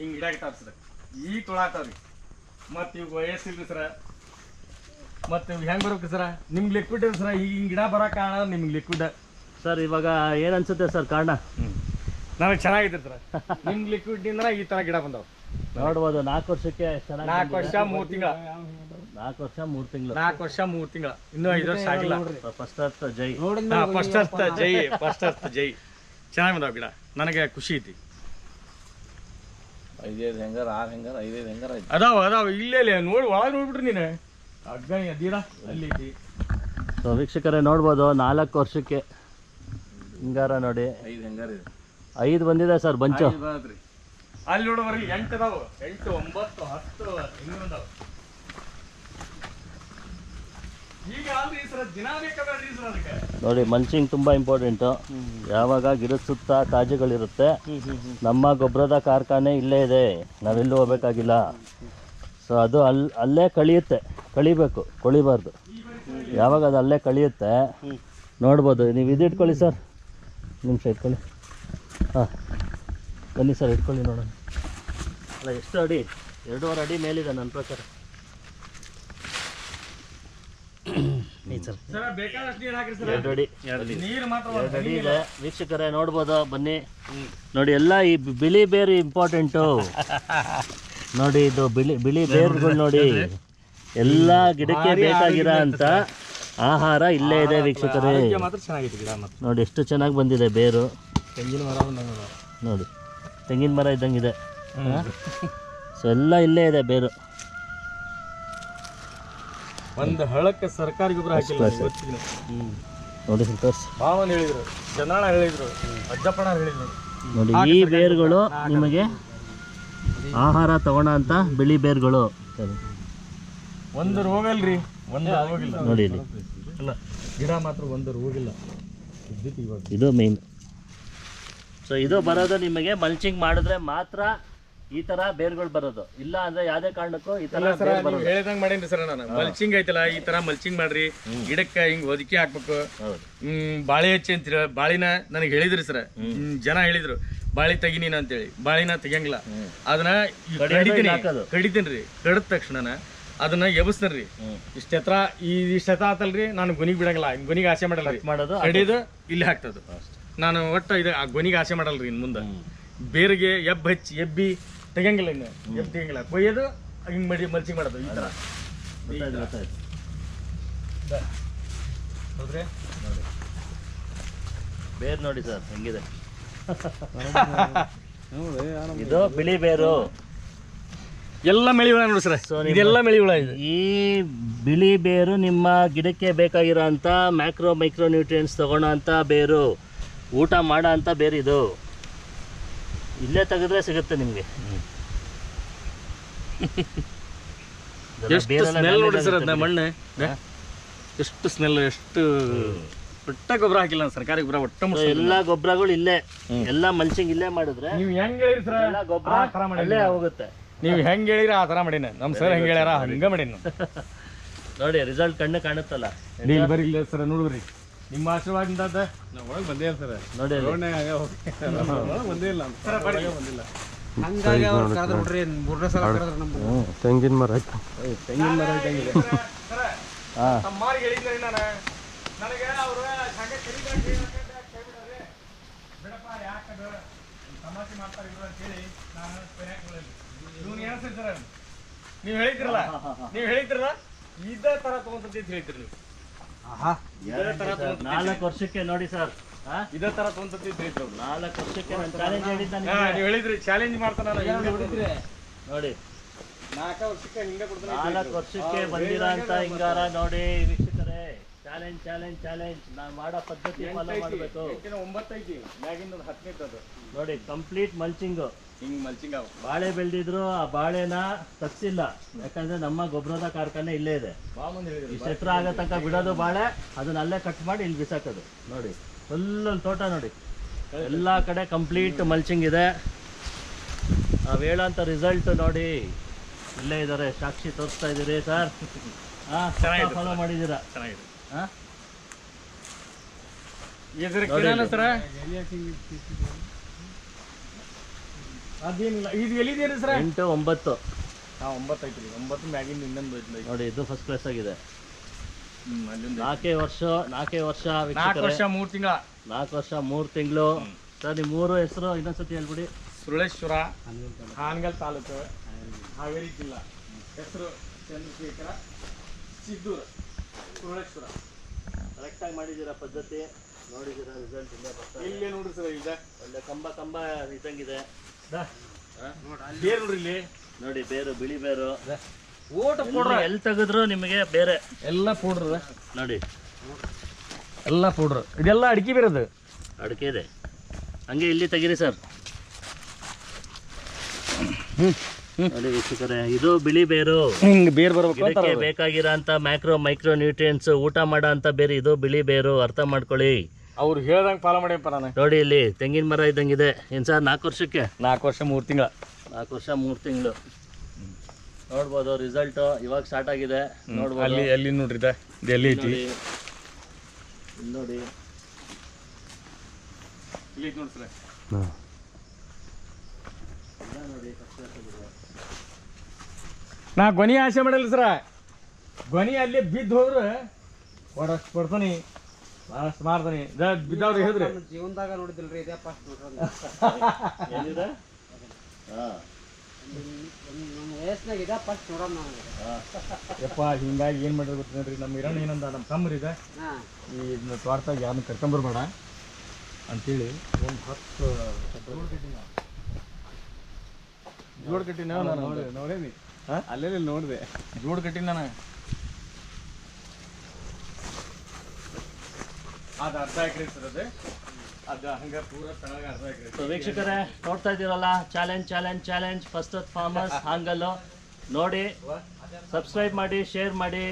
ಹಿಂಗೆ ಗಿಡಾಕತ್ತಾವ ಸರ್ ಈಗ ತೊಳಾತಾವ್ರಿ ಮತ್ತು ಇವ್ ವಯಸ್ಸಿಲ್ರಿ ಸರ ಮತ್ತು ಇವ್ ಹೆಂಗೆ ಬರ್ಬೇಕು ಸರ ನಿಮ್ಗೆ ಲಿಕ್ವಿಡ್ ಸರ ಈಗ ಹಿಂಗೆ ಗಿಡ ಬರೋಕೆ ಕಾರಣ ನಿಮ್ಗೆ ಲಿಕ್ವಿಡ್ ಸರ್ ಇವಾಗ ಏನು ಅನ್ಸುತ್ತೆ ಸರ್ ಕಾರಣ? ನನಗೆ ಚೆನ್ನಾಗಿದೆ ಸರ್. ನಿಮ್ಗೆ ಲಿಕ್ವಿಡ್ನಿಂದ ಈ ಥರ ಗಿಡ ಬಂದವು. ನೋಡ್ಬೋದು ನಾಲ್ಕು ವರ್ಷಕ್ಕೆ ಚೆನ್ನಾಗಿ ನಾಲ್ಕು ವರ್ಷ ಮೂರು ತಿಂಗಳ. ನಾಲ್ಕು ವರ್ಷ ಮೂರು ತಿಂಗಳು. ನಾಲ್ಕು ವರ್ಷ ಮೂರು ತಿಂಗಳ. ಇನ್ನೂ ಐದು ವರ್ಷ ಆಗಿಲ್ಲ. ಫಸ್ಟ್ ಅರ್ಥ ಜೈ. ಫಸ್ಟ್ ಅರ್ಥ ಜೈ ಫಸ್ಟ್ ಅರ್ಥ ಜೈ. ಚೆನ್ನಾಗಿ ಬಂದಾವ ಗಿಡ. ನನಗೆ ಖುಷಿ ಐತಿ. ಐದೈದು ಹೆಂಗಾರ ಆರು ಹೆಂಗಾರ ಐದೈದು ಹೆಂಗಾರ ಐತಿ. ಅದಾವ ಅದಾವ. ಇಲ್ಲೇ ಇಲ್ಲ ನೋಡಿ ಒಳಗೆ ನೋಡ್ಬಿಟ್ರಿ ನೀನು. ಅಗ್ಗಣಿ ಅಲ್ಲಿ ಐತಿ. ಸೊ ವೀಕ್ಷಕರೇ ನೋಡ್ಬೋದು ನಾಲ್ಕು ವರ್ಷಕ್ಕೆ ಹಿಂಗಾರ ನೋಡಿ. ಐದು ಹೆಂಗಾರ ಇದೆ. ಐದು ಬಂದಿದೆ ಸರ್ ಬಂಚು. ಅಲ್ಲಿ ನೋಡು ಬರ್ರಿ ಎಂಟು ಅದಾವ. ಎಂಟು ಒಂಬತ್ತು ಹತ್ತು ಹಿಂಗೆ ಬಂದಾವ ಈಗ ಅಲ್ರಿ ಸರ್ ದಿನ ಬೇಕಾದ್ರಿ ಸರ್ ಅದಕ್ಕೆ ನೋಡಿ ಮಲ್ಚಿಂಗ್ ತುಂಬ ಇಂಪಾರ್ಟೆಂಟು ಯಾವಾಗ ಗಿಡದ ಸುತ್ತ ಕಾಜುಗಳಿರುತ್ತೆ ನಮ್ಮ ಗೊಬ್ಬರದ ಕಾರ್ಖಾನೆ ಇಲ್ಲೇ ಇದೆ. ನಾವೆಲ್ಲೂ ಹೋಗ್ಬೇಕಾಗಿಲ್ಲ. ಸೊ ಅದು ಅಲ್ಲಿ ಅಲ್ಲೇ ಕಳಿಯುತ್ತೆ. ಕಳಿಬೇಕು ಕೊಳಿಬಾರ್ದು. ಯಾವಾಗ ಅದು ಅಲ್ಲೇ ಕಳಿಯುತ್ತೆ ನೋಡ್ಬೋದು. ನೀವು ಇದು ಇಟ್ಕೊಳ್ಳಿ ಸರ್ ನಿಮಿಷ ಇಟ್ಕೊಳ್ಳಿ. ಹಾಂ. ಬನ್ನಿ ಸರ್ ಇಟ್ಕೊಳ್ಳಿ ನೋಡೋಣ. ಅಲ್ಲ ಎಷ್ಟು ಅಡಿ? ಎರಡೂವರೆ ಅಡಿ ಮೇಲಿದೆ ನನ್ನ ಪ್ರಕಾರ. ಸರ್ ಎರಡು ಅಡಿ ಇದೆ. ವೀಕ್ಷಕರೇ ನೋಡ್ಬೋದು? ಬನ್ನಿ. ನೋಡಿ ಎಲ್ಲ ಈ ಬಿಳಿ ಬೇರು ಇಂಪಾರ್ಟೆಂಟು ನೋಡಿ ಇದು ಬಿಳಿ ಬಿಳಿ ಬೇರುಗಳು ನೋಡಿ. ಎಲ್ಲ ಗಿಡಕ್ಕೆ ಬೇಕಾಗಿರೋ ಅಂತ ಆಹಾರ ಇಲ್ಲೇ ಇದೆ ವೀಕ್ಷಕರೇ. ನೋಡಿ ಎಷ್ಟು ಚೆನ್ನಾಗಿ ಬಂದಿದೆ ಬೇರು. ತೆಂಗಿನ ಮರ ನೋಡಿ. ತೆಂಗಿನ ಮರ ಇದ್ದಂಗಿದೆ. ಸೊ ಎಲ್ಲ ಇಲ್ಲೇ ಇದೆ ಬೇರು. ಒಂದು ಹಳಕ್ಕೆ ಸರ್ಕಾರಿ ಗೊಬ್ಬರ ಹಾಕಿಲ್ಲ ಗೊತ್ತಿಲ್ಲ. ನೋಡಿ ತೋರಿಸಿ ಭಾವನ್ ಹೇಳಿದ್ರು ಚಂದ್ರಣ್ಣ ಹೇಳಿದ್ರು ಅಜ್ಜಪ್ಪಣ್ಣ ಹೇಳಿದ್ರು. ನೋಡಿ ಈ ಬೇರುಗಳು ನಿಮಗೆ ಆಹಾರ ತಗೋಣ ಅಂತ ಬಿಳಿ ಬೇರುಗಳು. ಒಂದು ರೋಗ ಇಲ್ರಿ ಒಂದು ರೋಗ ಇಲ್ಲ ನೋಡಿ ಇಲ್ಲಿ. ಇಲ್ಲ ಗಿಡ ಮಾತ್ರ ಒಂದು ರೋಗ ಇಲ್ಲ ಇದು ಮೇನ್. ಸೊ ಇದು ಬರೋದು ನಿಮಗೆ ಮಲ್ಚಿಂಗ್ ಮಾಡಿದ್ರೆ ಮಾತ್ರ ಈ ತರ ಬೇರ್ಗಳು ಬರೋದು. ಇಲ್ಲ ಅಂದ್ರೆ ಯಾವ್ದೇ ಕಾರಣಕ್ಕೂ ಈ ತರ ಸರ್ ಬೇರ್ ನೀವು ಬರೋದು. ಹೇಳಿದಂಗೆ ಮಾಡೀನಿ ಸರ್ ನಾನು. ಮಲ್ಚಿಂಗ್ ಐತಲ್ಲ ಈ ತರ ಮಲ್ಚಿಂಗ್ ಮಾಡ್ರಿ. ಗಿಡಕ್ಕೆ ಹಿಂಗ್ ಹೊದಿಕೆ ಹಾಕ್ಬೇಕು. ಹೌದು. ಹ್ಮ್ ಬಾಳೆ ಹಚ್ಚಿ ಅಂತೀರ ಬಾಳಿನ ನನಗೆ ಹೇಳಿದ್ರಿ ಸರ್. ಜನ ಹೇಳಿದ್ರು ಬಾಳಿ ತೆಗಿ ನೀನು ಅಂತೇಳಿ. ಬಾಳಿನ ತೆಗಿಯಂಗಿಲ್ಲ. ಅದನ್ನ ಈ ಕಡಿಯೋದು ಕಡಿತೀನಿ. ಹಾಕೋದು. ಕಡಿತೀನಿ ಕಡಿದ ತಕ್ಷಣ ಅದನ್ನ ಎಬಸ್ತೇನೆ ರೀ ಇಷ್ಟ ಎತ್ತರ ಈ ಇಷ್ಟ ಆತಲ್ರಿ ನಾನು ಗುನಿಗ್ ಬಿಡಂಗಿಲ್ಲ. ಗೊನಿಗೆ ಆಸೆ ಮಾಡಲ್ಲ ರೀ ಮಾಡೋದು ಕಡಿದು ಇಲ್ಲಿ ಹಾಕ್ತದ. ನಾನು ಒಟ್ಟ ಇದು ಆ ಗೊನಿಗೆ ಆಸೆ ಮಾಡಲ್ರಿ ಇನ್ ಮುಂದೆ. ಬೇರಿಗೆ ಎಬ್ಬ ಹಚ್ಚಿ ಎಬ್ಬಿ ತೆಗಿಯಂಗಿಲ್ಲ ಹಿಂಗೆ ಎಬ್ಬ ತೆಗಂಗಿಲ್ಲ ಕೊಯ್ಯೋದು ಹಿಂಗೆ ಮಡಿ ಮಲ್ಚಿಂಗ್ ಮಾಡೋದು ಈ ಥರ. ಹೌದ್ರಿ? ಬೇರು ನೋಡಿ ಸರ್ ಹೆಂಗಿದೆ? ಇದು ಬಿಳಿ ಬೇರು. ಎಲ್ಲ ಮೆಳಿ ಹುಳ ನೋಡಿ ಸರ್. ಇದೆಲ್ಲ ಮೆಳಿ ಹುಳ ಇದೆ. ಈ ಬಿಳಿ ಬೇರು ನಿಮ್ಮ ಗಿಡಕ್ಕೆ ಬೇಕಾಗಿರೋ ಅಂಥ ಮ್ಯಾಕ್ರೋ ಮೈಕ್ರೋ ನ್ಯೂಟ್ರಿಯೆಂಟ್ಸ್ ತಗೊಳ್ಳೋ ಅಂಥ ಬೇರು. ಊಟ ಮಾಡೋ ಅಂತ ಬೇರು ಇದು ಇಲ್ಲೇ ತೆಗೆದ್ರೆ ಸಿಗುತ್ತೆ ನಿಮಗೆ. ಎಷ್ಟು ಸ್ಮೆಲ್ ನೋಡಿ ಸರ್ ಅದನ್ನ ಮಣ್ಣು? ಎಷ್ಟು ಸ್ಮೆಲ್ ಎಷ್ಟು ಒಟ್ಟ ಗೊಬ್ಬರ ಹಾಕಿಲ್ಲ ಸರ್ಕಾರಿ ಗೊಬ್ಬರ ಒಟ್ಟ. ಎಲ್ಲ ಗೊಬ್ಬರಗಳು ಇಲ್ಲೇ. ಎಲ್ಲ ಮಲ್ಚಿಂಗ್ ಇಲ್ಲೇ ಮಾಡಿದ್ರೆ ನೀವು ಹೆಂಗ್ ಹೇಳಿರಿ ಸರ್? ಎಲ್ಲ ಗೊಬ್ಬರ ಅಲ್ಲೇ ಹೋಗುತ್ತೆ. ನೀವು ಹೆಂಗ್ ಹೇಳಿರಿ ಆ ತರ ಮಾಡೀನಿ ನಮ್ಮ ಸರ್ ಹೆಂಗ್ ಹೇಳ್ಯಾರ ಹಂಗ ಮಾಡೀನಿ ನೋಡಿ ರಿಸಲ್ಟ್ ಕಣ್ಣು ಕಾಣುತ್ತಲ್ಲ. ಬರೀ ಇಲ್ಲ ಸರ್ ನೋಡ್ರಿ ನಿಮ್ಮ ಆಶೀರ್ವಾದದಿಂದ ಅದ ಒಳಗೆ ಬಂದೇ ಸರ್. ನೋಡಿ ಅಲ್ಲಿ. ಹೋಗಿ ಬಂದೇ ಇಲ್ಲ ಬಂದಿಲ್ಲ. ಹಂಗಾಗಿ ಅವ್ರು ಕರೆದ್ರು ಬಿಡ್ರಿ ಮೂರನೇ ಸಲ ಕರೆದ್ರು ನಮ್ಮ ತೆಂಗಿನ ಮರ ತೆಂಗಿನ ಮರ ಇದ್ದಂಗಿದೆ ತಮ್ಮಾರಿಗೆ ಹೇಳಿದ್ರಿ ನಾನು. ನನಗೆ ಅವರು ಹಾಗೆ ಕರಿಗಾಗಿ ಕೈ ಬಿಡ್ರಿ ಬಿಡಪ್ಪ ಯಾಕೆ ತಮಾಷೆ ಮಾಡ್ತಾರೆ ಇವ್ರು ಅಂತೇಳಿ ನಾನು ಇವ್ನು ಏನು ಸರ್? ನೀವು ಹೇಳಿದ್ರಲ್ಲ? ನೀವು ಹೇಳಿದ್ರಲ್ಲ? ಇದೇ ತರ ತಗೊಂಡಂತೆ ಅಂತ ಹೇಳಿದ್ರು ನೀವು ಆಹಾ ಇದೇ ತರ ತಗೊಂತ ನಾಲ್ಕು ವರ್ಷಕ್ಕೆ ನೋಡಿ ಸರ್. ಇದೇ ತರ ತಗೊಂತಂತ ಹೇಳಿದ್ರು ನಾಲ್ಕು ವರ್ಷಕ್ಕೆ ನಾನು ಚಾಲೆಂಜ್ ಹೇಳಿದ್ದ ಹೇಳಿದ್ರಿ ಚಾಲೆಂಜ್ ಮಾಡ್ತಾನ ನಾನು ಹಿಂಗೆ ಕೊಡ್ತೀನಿ. ನೋಡಿ. ನಾಲ್ಕು ವರ್ಷಕ್ಕೆ ಹಿಂಗೆ ಕೊಡ್ತಾನೆ ನಾಲ್ಕು ವರ್ಷಕ್ಕೆ ಬಂದಿರೋ ಅಂತ ಹಿಂಗಾರ ನೋಡಿ. ಚಾಲೆಂಜ್ ಚಾಲೆಂಜ್ ಚಾಲೆಂಜ್ ನಾನು ಮಾಡೋ ಪದ್ಧತಿ ಫಾಲೋ ಮಾಡಬೇಕು. ಒಂಬತ್ತೈತಿ ಮ್ಯಾಗಿಂದ ಅದು. ನೋಡಿ ಕಂಪ್ಲೀಟ್ ಮಲ್ಚಿಂಗು ಹಿಂಗ್ ಮಲ್ಚಿಂಗ್ ಬಾಳೆ ಬೆಳೆದಿದ್ರು ಆ ಬಾಳೆನ ತಗ್ಸಿಲ್ಲ ಯಾಕಂದ್ರೆ ನಮ್ಮ ಗೊಬ್ಬರದ ಕಾರ್ಖಾನೆ ಇಲ್ಲೇ ಇದೆ. ಬಾ ಮಂದಿ ಹೇಳಿದ್ರು ಇಷ್ಟು ಎತ್ತರ ಆಗೋ ತನಕ ಬಿಡೋದು ಬಾಳೆ ಅದನ್ನ ಅಲ್ಲೇ ಕಟ್ ಮಾಡಿ ಇಲ್ಲಿ ಬಿಸಾಕೋದು. ನೋಡಿ ಫುಲ್ ತೋಟ ನೋಡಿ. ಎಲ್ಲ ಕಡೆ ಕಂಪ್ಲೀಟ್ ಮಲ್ಚಿಂಗ್ ಇದೆ. ನಾವು ಹೇಳೋಂಥ ರಿಸಲ್ಟ್ ನೋಡಿ. ಇಲ್ಲೇ ಇದ್ದಾರೆ ಸಾಕ್ಷಿ ತೋರಿಸ್ತಾ ಇದ್ದೀರಿ ಸರ್ ಹಾಂ ಫಾಲೋ ಮಾಡಿದ್ದೀರಾ? ಚೆನ್ನಾಗಿದೆ. ಇದ್ರ ಕಿರಾಣ ಸರ ಅದೇನಿಲ್ಲ ಇದು ಸರ್? ಎಂಟು ಒಂಬತ್ತು. ಹಾಂ ಒಂಬತ್ತು ಐತ್ರಿ ಒಂಬತ್ತು ಮ್ಯಾಗಿಂದ ಇನ್ನೊಂದು ನೋಡಿ ಇದು ಫಸ್ಟ್ ಕ್ಲಾಸ್ ಆಗಿದೆ. ಹ್ಞೂ ಅಲ್ಲಿಂದ ನಾಲ್ಕೇ ವರ್ಷ ನಾಲ್ಕೇ ವರ್ಷ ನಾಲ್ಕು ವರ್ಷ ಮೂರು ತಿಂಗಳ. ನಾಲ್ಕು ವರ್ಷ ಮೂರು ತಿಂಗಳು. ಸರ್ ನಿಮ್ಮ ಮೂರು ಹೆಸರು ಇನ್ನೊಂದ್ಸತಿ ಹೇಳ್ಬಿಡಿ. ಸುರಳೇಶ್ವರ ಹಾನಗಲ್ ತಾಲೂಕು. ಹಾವೇರಿ ಜಿಲ್ಲಾ. ಹೆಸರು ಚಂದ್ರಶೇಖರ. ಸಿದ್ದೂರ. ಸುರಳೇಶ್ವರ ಕರೆಕ್ಟಾಗಿ ಮಾಡಿದ್ದೀರಾ ಪದ್ಧತಿ? ನೋಡಿದ್ದೀರಾ ರಿಸಲ್ಟ್ ಇಂದ ಬರ್ತಾ ಇದೆ. ಇಲ್ಲೇ ನೋಡ್ರಿ ಸರ್ ಇದೆ? ಒಳ್ಳೆ ಕಂಬ ಕಂಬ ಇದ್ದಂಗಿದೆ. ಬೇರೆ ನೋಡ್ರಿ ಇಲ್ಲಿ. ನೋಡಿ ಬೇರು ಬಿಳಿ ಬೇರು. ಓಟ ಎಲ್ಲಿ- ಎಲ್ಲಿ ತೆಗೆದ್ರು ನಿಮಗೆ ಬೇರೆ. ಎಲ್ಲ ಪೌಡ್ರ್ ನೋಡಿ. ಎಲ್ಲ ಪೌಡ್ರ್. ಇದೆಲ್ಲ ಅಡಿಕೆ ಬೇರೆದು. ಅಡಿಕೆ ಇದೆ. ಹಂಗೆ ಇಲ್ಲಿ ತೆಗೀರಿ ಸರ್. ನೋಡಿ ವೀಕ್ಷಕರೇ ಇದು ಬಿಳಿ ಬೇರು. ಹಿಂಗ್ ಬೇರ್ ಬರ್ಬೇಕು ಇದಕ್ಕೆ ಅಂತ ಮ್ಯಾಕ್ರೋ ಮೈಕ್ರೋ ನ್ಯೂಟ್ರಿಯೆಂಟ್ಸ್ ಊಟ ಮಾಡೋ ಅಂತ ಬೇರೆ ಇದು ಬಿಳಿ ಬೇರು ಅರ್ಥ ಮಾಡ್ಕೊಳ್ಳಿ. ಅವ್ರು ಹೇಳ್ದಂಗೆ ಫಾಲೋ ಮಾಡಿ ನಾನು. ನೋಡಿ ಇಲ್ಲಿ ತೆಂಗಿನ ಮರ ಇದ್ದಂಗಿದೆ. ಏನು ಸರ್ ನಾಲ್ಕು ವರ್ಷಕ್ಕೆ? ನಾಲ್ಕು ವರ್ಷ ಮೂರು ತಿಂಗಳ. ನಾಲ್ಕು ವರ್ಷ ಮೂರು ತಿಂಗಳು. ನೋಡ್ಬೋದು ರಿಸಲ್ಟ್ ಇವಾಗ ಸ್ಟಾರ್ಟ್ ಆಗಿದೆ. ನೋಡ್ಬೋದು. ಅಲ್ಲಿ ಎಲ್ಲಿ ನೋಡ್ರಿ ಇದೆ ಇದು ಎಲ್ಲಿ ಐತಿ? ನೋಡಿ. ಇಲ್ಲಿ ನೋಡಿ. ಇಲ್ಲಿ ಐತಿ ಎಲ್ಲ ನೋಡಿ first class ಆಗಿದೆ. ನಾ ಗೊನಿ ಆಸೆ ಮಾಡಲ್ಲ ಸರ. ಗೊನಿ ಅಲ್ಲಿ ಬಿದ್ದು ಹೋದ್ರೆ ಹೊಡಷ್ಟು ಕೊಡ್ತಾನೆ ಭಾಳಷ್ಟು ಮಾಡ್ತಾನೆ ಬಿದ್ದವ್ರಿಗೆ ಹೇಳಿದ್ರೆ. ಜೀವನದಾಗ ನೋಡಿದಿಲ್ರಿ ಇದೇ ಫಸ್ಟ್ ನೋಡ್ರಿ ಹಾಂ. ನಮ್ಮ ವಯಸ್ಸಿನಾಗ ಇದೇ ಫಸ್ಟ್ ನೋಡೋಣ ನಾವು ಯಪ್ಪ ಹಿಂಗಾಗಿ ಏನು ಮಾಡಿದ್ರೆ ಗೊತ್ತೇನ್ರಿ ನಮ್ಮ ಇರೋಣ ಏನಂದ ನಮ್ಮ ತಮ್ಮರಿದೆ ಈ ಇದನ್ನ ತೋಟದಾಗ ಯಾರನ್ನ ಕರ್ಕೊಂಬರ್ಬೇಡ ಅಂತೇಳಿ ಒಂದು ಹತ್ತು ಜೋಡ್ ಕಟ್ಟಿನ. ನಾನು ನೋಡೇನಿ ಅಲ್ಲೇ ನೋಡಿದೆ. ಜೋಡ್ ಕಟ್ಟಿನ ನಾನು. ಅದು ಅರ್ಧ ಎಕರೆ ಸರ್ ಅದು. ಅದು ಹಂಗೆ ಪೂರ ತಳಗ ಅರ್ಧ ಎಕರೆ. ಸೊ ವೀಕ್ಷಕರೇ ನೋಡ್ತಾ ಇದ್ದೀರಲ್ಲ challenge challenge challenge first farmers ಹಾಂಗಲ್ಲು. ನೋಡಿ ಸಬ್ಸ್ಕ್ರೈಬ್ ಮಾಡಿ ಶೇರ್ ಮಾಡಿ.